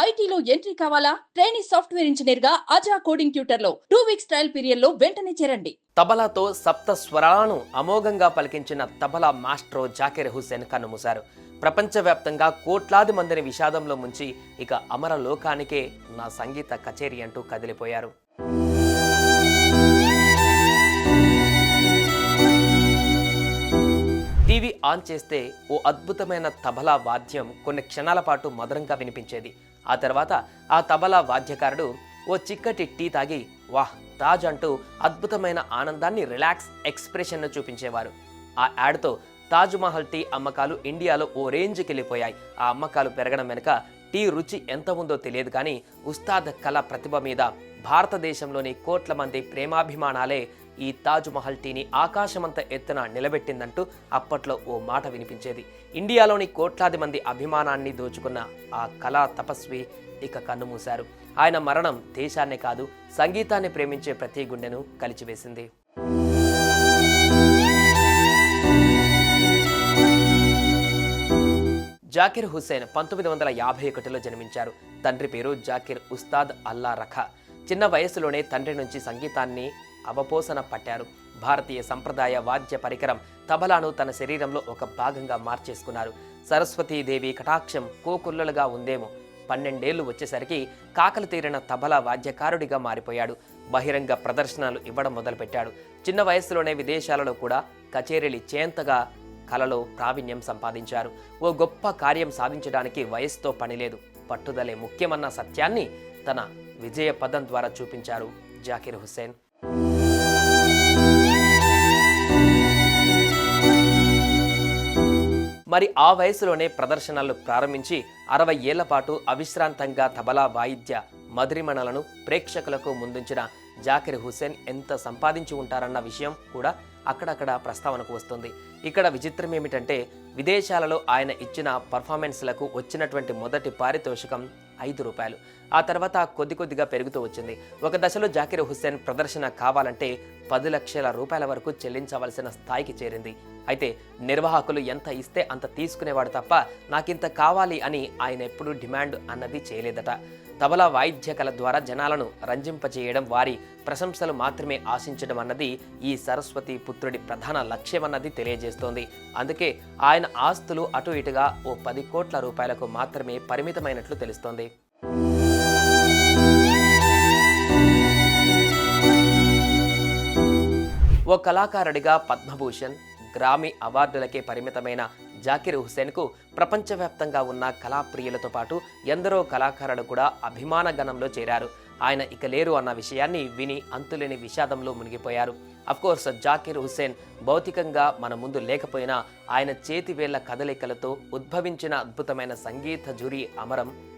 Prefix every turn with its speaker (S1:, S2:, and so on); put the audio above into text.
S1: ఐటీలో ఎంట్రీ కావాలా? Training software ఇంజనీర్గా అజా కోడింగ్ ట్యూటర్లో టూ వీక్స్ ట్రయల్ పీరియడ్లో వెంటనే చేరండి.
S2: తబలాతో సప్త స్వరాలను అమోఘంగా పలికించిన తబలా మాస్ట్రో జాకిర్ హుసేన్ కన్నుమూశారు ప్రపంచవ్యాప్తంగా కోట్లాది మందిని విషాదంలో ముంచి ఇక అమర లోకానికే నా సంగీత కచేరీ అంటూ కదిలిపోయారు. టీవీ ఆన్ చేస్తే ఓ అద్భుతమైన తబలా వాద్యం కొన్ని క్షణాల పాటు మధురంగా వినిపించేది. ఆ తర్వాత ఆ తబలా వాద్యకారుడు ఓ చిక్కటి టీ తాగి వాహ్ తాజ్ అంటూ అద్భుతమైన ఆనందాన్ని రిలాక్స్ ఎక్స్ప్రెషన్ను చూపించేవారు. ఆ యాడ్తో తాజ్ మహల్ టీ అమ్మకాలు ఇండియాలో ఓ రేంజ్కి వెళ్ళిపోయాయి ఆ అమ్మకాలు పెరగడం వెనుక టీ రుచి ఎంత ఉందో తెలియదు కానీ ఉస్తాద్ కళ ప్రతిభ మీద భారతదేశంలోని కోట్ల మంది ప్రేమాభిమానాలే ఈ తాజ్ మహల్ టీని ఆకాశమంత ఎత్తున నిలబెట్టిందంటూ అప్పట్లో ఓ మాట వినిపించేది. ఇండియాలోని కోట్లాది మంది అభిమానాన్ని దోచుకున్న ఆ కళా తపస్వి ఇక కన్నుమూశారు. ఆయన మరణం దేశాన్నే కాదు సంగీతాన్ని ప్రేమించే ప్రతి గుండెను కలిచివేసింది. జాకిర్ హుస్సేన్ పంతొమ్మిది వందల యాభై ఒకటిలో జన్మించారు. తండ్రి పేరు జాకిర్ ఉస్తాద్ అల్లా రఖా. చిన్న వయసులోనే తండ్రి నుంచి సంగీతాన్ని అవపోసన పట్టారు. భారతీయ సంప్రదాయ వాద్య పరికరం తబలాను తన శరీరంలో ఒక భాగంగా మార్చేసుకున్నారు. సరస్వతీదేవి కటాక్షం కోకుల్లలుగా ఉందేమో. పన్నెండేళ్ళు వచ్చేసరికి కాకలు తీరిన తబలా వాద్యకారుడిగా మారిపోయాడు. బహిరంగ ప్రదర్శనలు ఇవ్వడం మొదలుపెట్టాడు. చిన్న వయసులోనే విదేశాలలో కూడా కచేరీలు చేంతగా కళలో ప్రావీణ్యం సంపాదించారు. ఓ గొప్ప కార్యం సాధించడానికి వయసుతో పనిలేదు. పట్టుదలే ముఖ్యమన్న సత్యాన్ని తన విజయ పదం ద్వారా చూపించారు జాకిర్ హుస్సేన్. మరి ఆ వయసులోనే ప్రదర్శనలు ప్రారంభించి అరవై ఏళ్ళ పాటు అవిశ్రాంతంగా తబలా వాయిద్య మధురిమణలను ప్రేక్షకులకు ముందుంచిన జాకిర్ హుసేన్ ఎంత సంపాదించి ఉంటారన్న విషయం కూడా అక్కడక్కడ ప్రస్తావనకు వస్తుంది. ఇక్కడ విచిత్రం ఏమిటంటే విదేశాలలో ఆయన ఇచ్చిన పర్ఫార్మెన్స్లకు వచ్చినటువంటి మొదటి పారితోషికం ఐదు రూపాయలు. ఆ తర్వాత కొద్ది కొద్దిగా పెరుగుతూ వచ్చింది. ఒక దశలో జాకిర్ హుస్సేన్ ప్రదర్శన కావాలంటే పది లక్షల రూపాయల వరకు చెల్లించవలసిన స్థాయికి చేరింది. అయితే నిర్వాహకులు ఎంత ఇస్తే అంత తీసుకునేవాడు తప్ప నాకింత కావాలి అని ఆయన ఎప్పుడూ డిమాండ్ అన్నది చేయలేదట. తబలా వాయిద్య కళ ద్వారా జనాలను రంజింపజేయడం వారి ప్రశంసలు మాత్రమే ఆశించడం అన్నది ఈ సరస్వతి పుత్రుడి ప్రధాన లక్ష్యమన్నది తెలియజేస్తోంది. అందుకే ఆయన ఆస్తులు అటు ఇటుగా ఓ పది కోట్ల రూపాయలకు మాత్రమే పరిమితమైనట్లు తెలుస్తోంది. ఓ కళాకారుడిగా పద్మభూషణ్ గ్రామీ అవార్డులకే పరిమితమైన జాకిర్ హుసేన్కు ప్రపంచవ్యాప్తంగా ఉన్న కళాప్రియులతో పాటు ఎందరో కళాకారులు కూడా అభిమాన గణంలో చేరారు. ఆయన ఇక లేరు అన్న విషయాన్ని విని అంతులేని విషాదంలో మునిగిపోయారు. కోర్స్ జాకిర్ హుస్సేన్ భౌతికంగా మన ముందు లేకపోయినా ఆయన చేతివేళ్ళ కదలికలతో ఉద్భవించిన అద్భుతమైన సంగీత జురీ అమరం